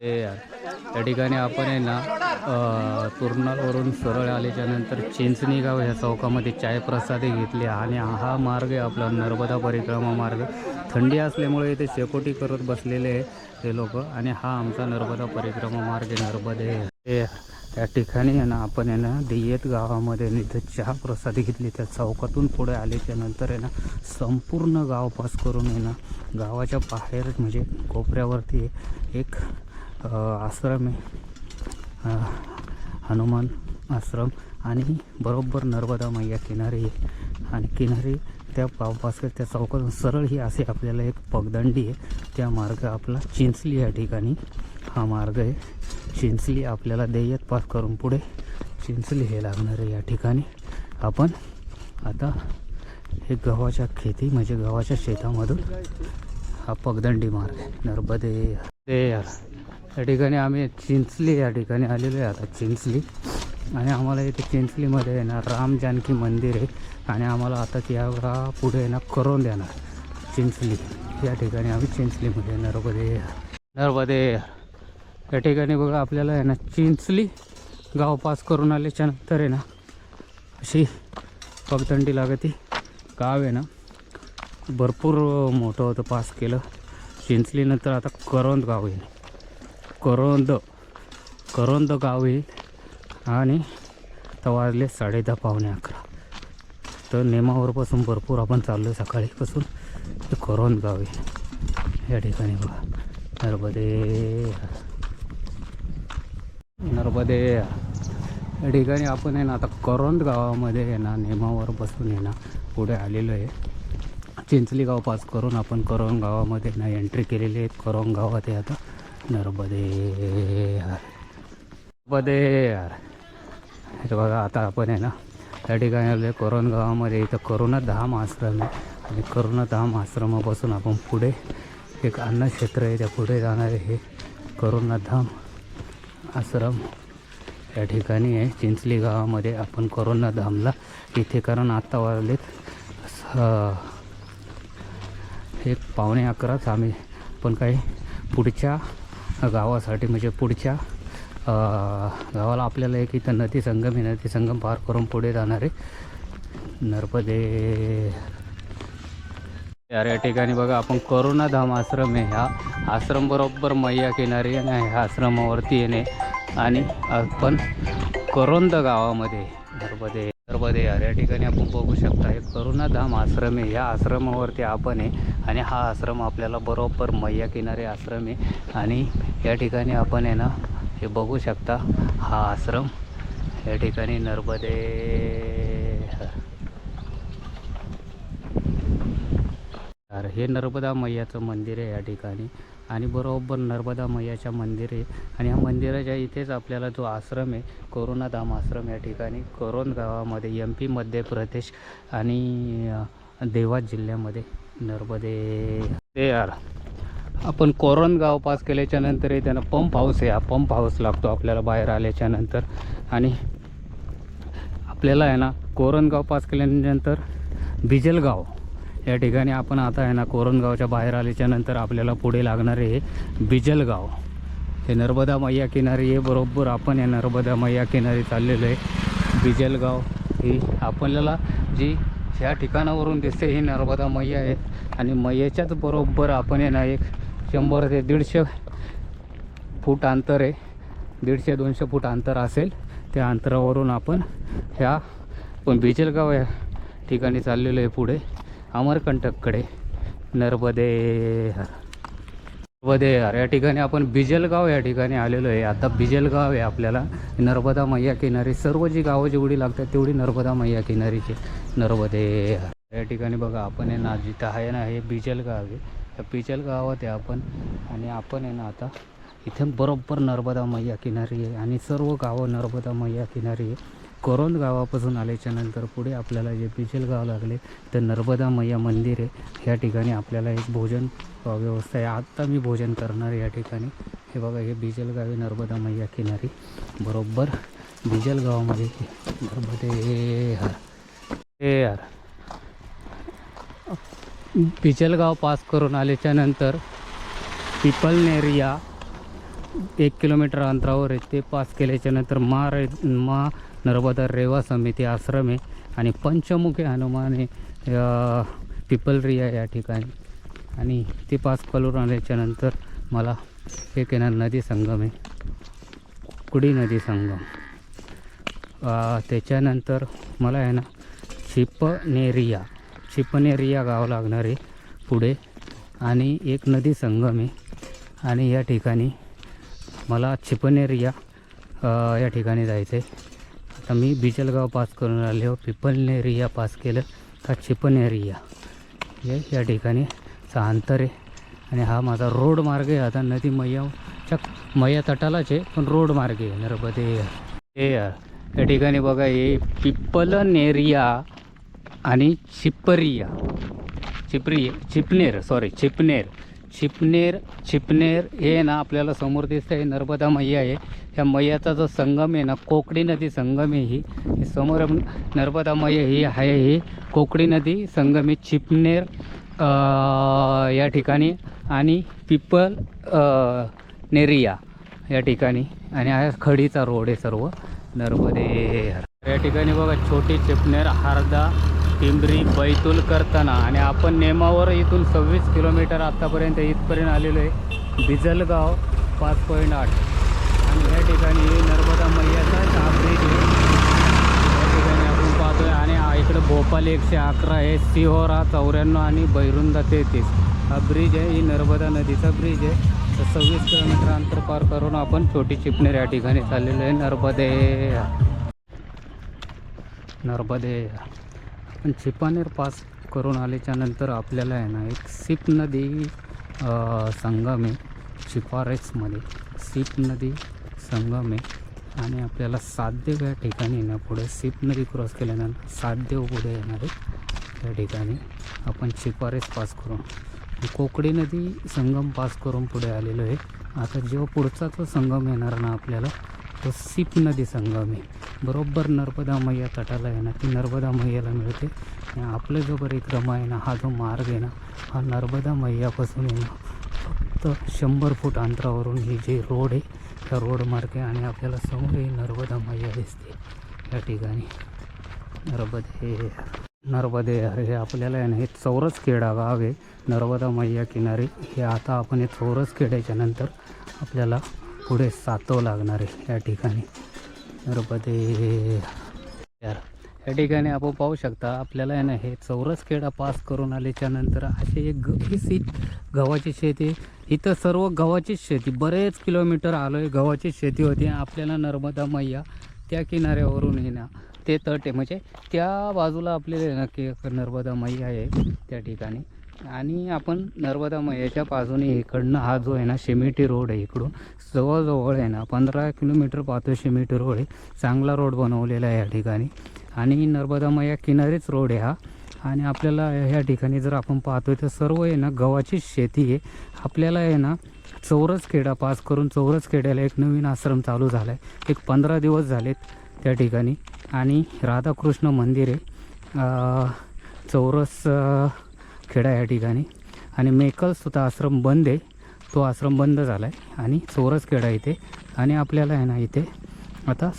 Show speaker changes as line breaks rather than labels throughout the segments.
ते त्या ठिकाणी आपण आहे ना अ, सरळ आल्याच्यानंतर चिंचणी गाव ह्या चौकामध्ये चाय प्रसादी घेतली आणि हा मार्ग आहे आपला नर्मदा परिक्रमा मार्ग. थंडी असल्यामुळे इथे शेकोटी करत बसलेले आहे ते लोक आणि हा आमचा नर्मदा परिक्रमा मार्ग आहे नर्मदे. हे त्या ठिकाणी आहे ना आपण आहे ना दियेत गावामध्ये इथं चहा प्रसादी घेतली. त्या चौकातून पुढे आल्याच्यानंतर आहे ना संपूर्ण गाव पास करून आहे ना गावाच्या बाहेर म्हणजे कोपऱ्यावरती एक आश्रम आहे. हनुमान आश्रम आणि बरोबर नर्मदा मैया किनारी आहे. आणि किनारी त्या पावपास त्या चौकातून सरळ ही असे आपल्याला एक पगदंडी आहे. त्या मार्ग आपला चिंचली या ठिकाणी हा मार्ग आहे. चिंचली आपल्याला देयत पास करून पुढे चिंचली हे लागणार आहे या ठिकाणी. आपण आता हे गव्हाच्या खेती म्हणजे गव्हाच्या शेतामधून हा पगदंडी मार्ग आहे. नर्मदे यार या ठिकाणी आम्ही चिंचली या ठिकाणी आलेलो आहे आता चिंचली. आणि आम्हाला इथे चिंचलीमध्ये आहे ना राम जानकी मंदिर आहे. आणि आम्हाला आता त्या पुढे आहे ना करून देणार चिंचली. या ठिकाणी आम्ही चिंचलीमध्ये नर्मदे नर्मदे या ठिकाणी बघा आपल्याला आहे ना चिंचली गाव पास करून आल्याच्यानंतर आहे ना अशी पगदंडी लागती. गाव आहे ना भरपूर मोठं होतं पास केलं. चिंचलीनंतर आता करोंद गाव आहे करोंद करोंद गाव येईल आणि तवारले वाजले साडेदहा पावणे अकरा. तर नेमावरपासून भरपूर आपण चाललो आहे सकाळीपासून. ते करोंद गाव आहे. या ठिकाणी बघा. नर्मदे नर्मदे या ठिकाणी आपण आहे ना आता करोंद गावामध्ये आहे ना नेमावर बसून आहे ना पुढे आलेलो आहे. चिंचली गाव पास करून आपण करोंद गावामध्ये ना एंट्री केलेली आहे. करोंद गावात आहे आता. नर्मदे नर्मदे यार हे बघा आता आपण आहे ना त्या ठिकाणी आलो आहे करोन गावामध्ये. इथं करोना धाम आश्रम आहे. आणि करोना धाम आश्रमापासून आपण पुढे एक अन्नक्षेत्र आहे. त्या पुढे जाणार आहे हे करोना धाम आश्रम. या ठिकाणी आहे. चिंचली गावामध्ये आपण करोना धामला इथे कारण आत्ता वाजलेत एक पावणे अकराच. आम्ही पण काही पुढच्या गावासाठी म्हणजे पुढच्या गावाला आपल्याला एक इथं नदी संगम आहे. नदी संगम पार करून पुढे जाणार आहे. नर्मदे. यार या ठिकाणी बघा आपण करुणा धाम आश्रम आहे. ह्या आश्रम बरोबर मैया किनारी आणि ह्या आश्रमावरती येणे. आणि आपण करोंद गावामध्ये नर्मदे. नर्मदे या ठिकाणी आपण बघू शकता हे करुणा धाम आश्रम आहे. ह्या आश्रमावरती आपण आहे आणि हा आश्रम आपल्याला बरोबर मैया किनारी आश्रम आहे. आणि या ठिकाणी आपण आहे ना हे बघू शकता हा आश्रम या ठिकाणी नर्मदे हे नर्मदा मैयाचं मंदिर आहे या ठिकाणी. आणि बरोबर नर्मदा मैयाच्या मंदिर. आहे आणि या मंदिराच्या इथेच आपल्याला जो आश्रम आहे कोरोनाधाम आश्रम या ठिकाणी करोन गावामध्ये एम पी मध्य प्रदेश आणि देवा देवास जिल्ह्यामध्ये नर्मदे. ते यार आपण कोरोन गाव पास केल्याच्या नंतरही त्यांना पंप हाऊस आहे. हा पंप हाऊस लागतो आपल्याला बाहेर आल्याच्यानंतर. आणि आपल्याला आहे ना कोरणगाव पास केल्यानंतर बिजलगाव. या ठिकाणी आपण आता आहे ना कोरणगावच्या बाहेर आल्याच्यानंतर आपल्याला पुढे लागणारे हे बिजलगाव. हे नर्मदा मैया किनारी आहे बरोबर आपण या नर्मदा मैया किनारी चाललेलो आहे. बिजलगाव ही आपल्याला जी ह्या ठिकाणावरून दिसते ही नर्मदा मैया आहे. आणि मैयाच्याच बरोबर आपण आहे ना एक शंभर ते दीडशे फूट अंतर आहे. दीडशे दोनशे फूट अंतर असेल. त्या अंतरावरून आपण ह्या पण बिजलगाव या ठिकाणी चाललेलो आहे पुढे. अमरकंटककडे. नर्मदे नर्मदे या ठिकाणी आपण बिजलगाव या ठिकाणी आलेलो आहे. आता बिजलगाव आहे आपल्याला. नर्मदा मैया किनारी. सर्व जी गावं जेवढी लागतात तेवढी नर्मदा मैया किनारीची. नर्मदे या ठिकाणी बघा आपण आहे ना जिथं आहे ना हे बिजलगाव आहे. त्या बिजलगावात आहे आपण. आणि आपण आहे ना आता इथे बरोबर नर्मदा मैया किनारी आहे. आणि सर्व गावं नर्मदा मैया किनारी आहे. करोंद गावापासून आल्याच्यानंतर पुढे आपल्याला जे पिचल गाव लागले तर नर्मदा मैया मंदिर आहे. या ठिकाणी आपल्याला एक भोजन व्यवस्था आहे. आत्ता मी भोजन करणार आहे या ठिकाणी. हे बघा हे बिजल गाव आहे नर्मदा मैया किनारी. बरोबर बिजल गावामध्ये नर्मदे हर. हे हर. बिजलगाव पास करून आल्याच्यानंतर पिपलनेरिया एक किलोमीटर अंतरावर आहे. ते पास केल्याच्यानंतर मा मा नर्मदा रेवा समिती आश्रम आहे आणि पंचमुखी हनुमान आहे पिपलरिया या ठिकाणी. आणि ते पास कलोर आल्याच्यानंतर मला एक येणार नदी संगम आहे. कुडी नदी संगम. त्याच्यानंतर मला आहे ना चिपनेरिया चिपनेरिया गाव लागणार आहे पुढे. आणि एक नदी संगम आहे. आणि या ठिकाणी मला चिपनेरिया या ठिकाणी जायचं आहे आता मी बिजलगाव पास करून आले. हो पिपलनेरिया पास केलं. का चिपनेरिया हे या ठिकाणी चा अंतर आहे. आणि हा माझा रोड मार्ग आहे. आता नदी मैयाच्या मैया तटालाच आहे पण रोड मार्ग आहे. नर्मदे. हे या ठिकाणी बघा हे पिपलनेरिया आणि चिपरिया चिपरी चिपनेर सॉरी चिपनेर चिपनेर चिपनेर हे ना आपल्याला समोर दिसतं आहे नर्मदा मैया आहे. ह्या मैयाचा जो संगम आहे ना कोकणी नदी संगम आहे ही. समोर नर्मदा मैया ही आहे ही. कोकणी नदी संगम आहे चिपनेर या ठिकाणी आणि पिपल नेरिया या ठिकाणी. आणि हा खडीचा रोड आहे सर्व. नर्मदे या ठिकाणी बघा छोटी चिपनेर हारदा टिंबरी बैतूल करताना. आणि आपण नेमावर इथून सव्वीस किलोमीटर आत्तापर्यंत इथपर्यंत आलेलो आहे. बिजलगाव पाच पॉईंट आठ. आणि या ठिकाणी नर्मदा मैयाचा हा ब्रिज आहे. या ठिकाणी आपण पाहतोय. आणि इकडं भोपाल एकशे अकरा आहे. सिहोरा चौऱ्याण्णव आणि बैरुंदा तेहतीस. हा ब्रिज आहे. ही नर्मदा नदीचा ब्रिज आहे. तर सव्वीस किलोमीटर अंतर पार करून आपण छोटी चिपणेर या ठिकाणी चाललेलो आहे. नर्मदे. नर्मदे. आपण छिपानेर पास करून आल्याच्यानंतर आपल्याला आहे ना एक सीप नदी संगम आहे शिफारसमध्ये. सीप नदी संगम आहे आणि आपल्याला सातदेव या ठिकाणी ना पुढे सीप नदी क्रॉस केल्यानंतर सातदेव पुढे येणार आहे त्या ठिकाणी आपण शिफारस पास करून कोकडी नदी संगम पास करून पुढे आलेलो आहे. आता जेव्हा पुढचा जो संगम येणार ना आपल्याला तो सीप नदी संगम. आहे बरोबर नर्मदा मैया तटाला आहे ना ती नर्मदा मैयाला मिळते. आणि आपलं जो परिक्रमा आहे ना हा जो मार्ग आहे ना हा नर्मदा मैयापासून आहे ना फक्त शंभर फूट अंतरावरून ही जे रोड आहे त्या रोड मार्ग आहे आणि आपल्याला समोर ही नर्मदा मैया दिसते. या ठिकाणी. नर्मदे नर्मदे हे आपल्याला आहे ना हे चौरस खेडा गाव आहे. नर्मदा मैया किनारी. हे आता आपण हे चौरस खेड्याच्या नंतर आपल्याला पुढे सातव लागणार आहे या ठिकाणी. नर्मदे यार या ठिकाणी आपण पाहू शकता आपल्याला आहे ना हे चौरस खेडा पास करून आल्याच्यानंतर असे एक ग ही गव्हाची शेती. इथं सर्व गव्हाचीच शेती. बरेच किलोमीटर आलो आहे गव्हाचीच शेती होती. आपल्याला नर्मदा मैया त्या किनाऱ्यावरून आहे ना ते तट आहे. म्हणजे त्या बाजूला आपल्याला ना की नर्मदा मैया आहे त्या ठिकाणी. आणि आपण नर्मदा मैयाच्या बाजूने इकडनं हा जो आहे ना शेमिटी रोड आहे इकडून जवळजवळ आहे ना पंधरा किलोमीटर पाहतो शेमिटी रोड आहे. चांगला रोड बनवलेला आहे या ठिकाणी. आणि नर्मदा मैया किनारीच रोड आहे हा. आणि आपल्याला ह्या ठिकाणी जर आपण पाहतोय तर सर्व आहे ना गव्हाचीच शेती आहे. आपल्याला आहे ना चौरस खेडा पास करून चौरस खेड्याला एक नवीन आश्रम चालू झाला आहे एक पंधरा दिवस झालेत त्या ठिकाणी. आणि राधाकृष्ण मंदिर आहे. चौरस खेडा या ठिकाणी. आणि मेकलसुद्धा आश्रम बंद आहे. तो आश्रम बंद झाला आहे आणि चोरस खेडा इथे. आणि आपल्याला आहे ना इथे आता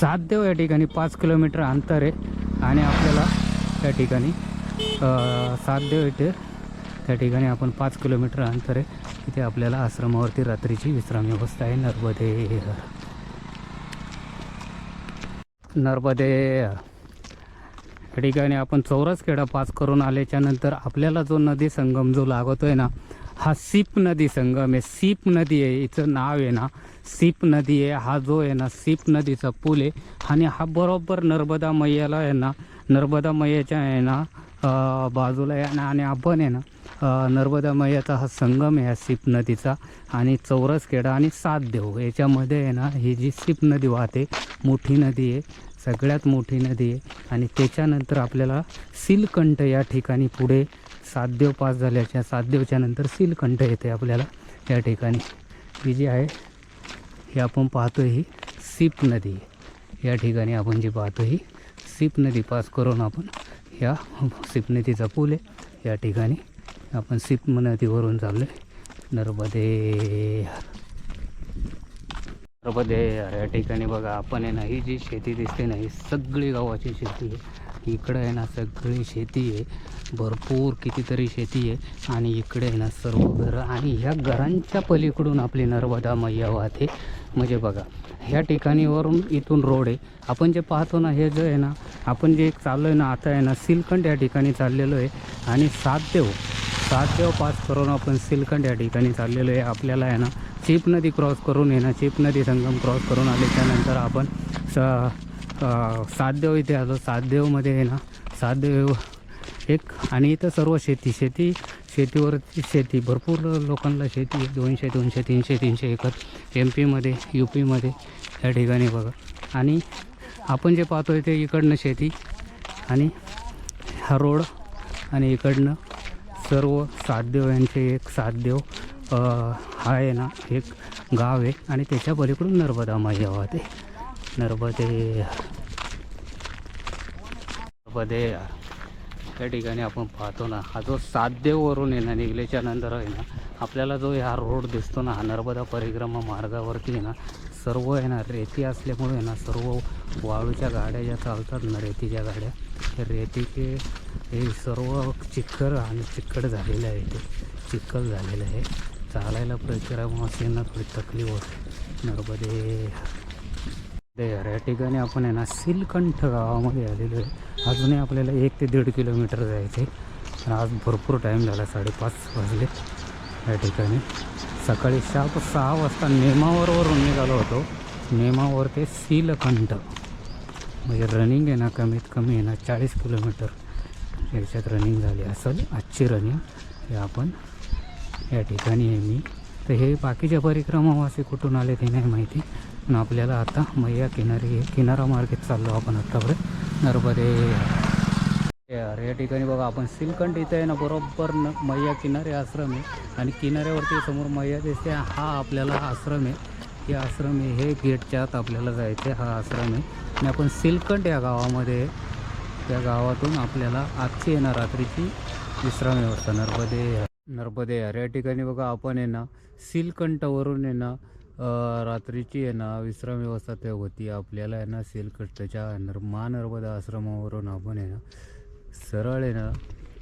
सातदेव या ठिकाणी पाच किलोमीटर अंतर आहे. आणि आपल्याला त्या ठिकाणी सातदेव इथे. त्या ठिकाणी आपण पाच किलोमीटर अंतर आहे. तिथे आपल्याला आश्रमावरती रात्रीची विश्राम व्यवस्था आहे. नर्मदे. नर्मदे. या ठिकाणी आपण चौरस खेडा पास करून आल्याच्यानंतर आपल्याला जो नदी संगम जो लागतोय ना हा सीप नदी संगम आहे. सीप नदी आहे हिचं नाव आहे ना. सीप नदी आहे हा जो आहे ना सीप नदीचा पूल आहे. आणि हा बरोबर नर्मदा मैयाला आहे ना नर्मदा मैयाच्या आहे ना बाजूला आहे. ना आणि आपण आहे ना नर्मदा मैयाचा हा संगम आहे सीप नदीचा. आणि चौरस खेडा आणि सातदेव याच्यामध्ये आहे ना ही जी सीप नदी वाहते मोठी नदी आहे. सगळ्यात मोठी नदी आहे. आणि त्याच्यानंतर आपल्याला सिलकंठ या ठिकाणी पुढे सातदेव पास झाल्याच्या सातदेवच्या नंतर सिलकंठ येते आपल्याला या ठिकाणी. ही जी आहे ही आपण पाहतो ही सीप नदी. या ठिकाणी आपण जी पाहतो ही सीप नदी पास करून आपण या सीप नदीचा पूल आहे. या ठिकाणी आपण सीप नदीवरून चाललो आहे नर्मदे आहे या ठिकाणी बघा आपण आहे ना ही जी शेती दिसते ना ही सगळी गावाची शेती आहे. इकडं आहे ना सगळी शेती आहे. भरपूर कितीतरी शेती आहे. आणि इकडे आहे ना सर्व घरं. आणि ह्या घरांच्या पलीकडून आपली नर्मदा मैया वाहते. म्हणजे बघा ह्या ठिकाणीवरून इथून रोड आहे. आपण जे पाहतो ना हे जे आहे ना आपण जे चाललो आहे ना आता आहे ना सिलकंड या ठिकाणी चाललेलो आहे. आणि सातदेव सातदेव पास करून आपण सिलकंड या ठिकाणी चाललेलो आहे. आपल्याला आहे ना चीप नदी क्रॉस करून येणं चीप नदी संगम क्रॉस करून आले त्यानंतर आपण स सातदेव इथे आलो. सातदेवमध्ये आहे ना सातदेव एक आणि इथं सर्व शेती शेती शेतीवरती शेती भरपूर लोकांना शेती दोनशे दोनशे तीनशे तीनशे एकर एम पीमध्ये यू पीमध्ये या ठिकाणी बघा. आणि आपण जे पाहतोय ते इकडनं शेती आणि हा रोड आणि इकडनं सर्व सातदेव यांचे एक सातदेव हा आहे ना एक गाव आहे आणि त्याच्या पलीकडून नर्मदा मैया वाहते. नर्मदे नर्मदे त्या ठिकाणी आपण पाहतो ना हा जो सातदेववरून आहे ना निघल्याच्या नंतर आहे ना आपल्याला जो हा रोड दिसतो ना हा नर्मदा परिक्रमा मार्गावरती आहे ना सर्व आहे ना रेती असल्यामुळे आहे ना सर्व वाळूच्या गाड्या ज्या चालतात ना रेतीच्या गाड्या त्या रेतीचे हे सर्व चिखल आणि चिकट झालेलं आहे ते. चिखल झालेलं आहे. चालायला परिक्रमा थोडी तकलीफ होत. नर्मदे ते या ठिकाणी आपण आहे ना सिलकंठ गावामध्ये आलेलो आहे. अजूनही आपल्याला एक ते दीड किलोमीटर जायचं आहे आणि आज भरपूर टाईम झाला साडेपाच वाजले. या ठिकाणी सकाळी सहा सहा वाजता नेमावरवरून निघालो होतो. नेमावर ते सिलकंठ. म्हणजे रनिंग आहे ना कमीत कमी आहे ना चाळीस किलोमीटर. याच्यात रनिंग झाली असेल आजची रनिंग हे आपण या ठिकाणी आहे मी. तर हे बाकीच्या परिक्रमावासी कुठून आले ते नाही माहिती. पण आपल्याला आता मैया किनारी किनारा मार्गेत चाललो आपण आत्तापर्यंत नर्मदे. यार या ठिकाणी बघा आपण सिलकंठ इथे आहे ना बरोबर न मैया किनारे आश्रम आहे. आणि किनाऱ्यावरती समोर मैया दिसते. हा आपल्याला आश्रम आहे. हे आश्रम आहे. हे गेटच्या आत आपल्याला जायचं आहे. हा आश्रम आहे. आणि आपण सिलकंठ या गावामध्ये त्या गावातून आपल्याला आजची येणार रात्रीची विश्राम व्यवस्था. नर्मदे. नर्मदे यार या ठिकाणी बघा आपण आहे ना सिलकंठवरून आहे ना रात्रीची आहे ना विश्राम व्यवस्था त्या होती. आपल्याला आहे ना सिलकंठच्या नर मा नर्मदा आश्रमावरून आपण आहे ना सरळ आहे ना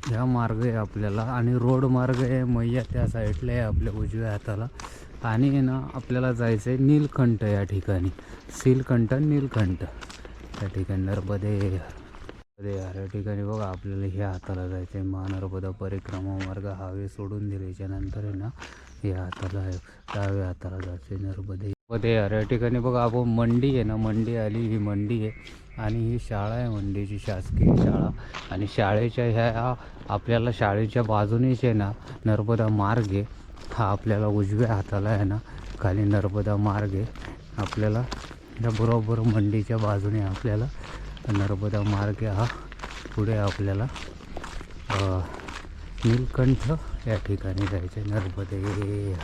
ह्या मार्ग आहे आपल्याला. आणि रोड मार्ग आहे मैया त्या साईडला आहे आपल्या उजव्या हाताला. आणि आहे ना आपल्याला जायचं आहे नीलकंठ या ठिकाणी. सिलकंठ नीलकंठ. त्या ठिकाणी नर्मदे. यार यार या ठिकाणी बघा आपल्याला ह्या हाताला जायचं आहे महानर्मदा परिक्रमा मार्ग हावे सोडून दिल्याच्या नंतर आहे ना हे हाताला आहे डाव्या हाताला जायचं आहे नर्मदे मध्ये यार या ठिकाणी बघा आपण मंडी आहे ना मंडी आली ही मंडी आहे. आणि ही शाळा आहे मंडीची शासकीय शाळा. आणि शाळेच्या ह्या आपल्याला शाळेच्या बाजूनेच आहे ना नर्मदा मार्ग आहे. हा आपल्याला उजव्या हाताला आहे ना खाली नर्मदा मार्ग आहे. आपल्याला बरोबर मंडीच्या बाजूने आपल्याला नर्मदा मार्ग हा पुढे आपल्याला नीलकंठ या ठिकाणी जायचं आहे नर्मदे.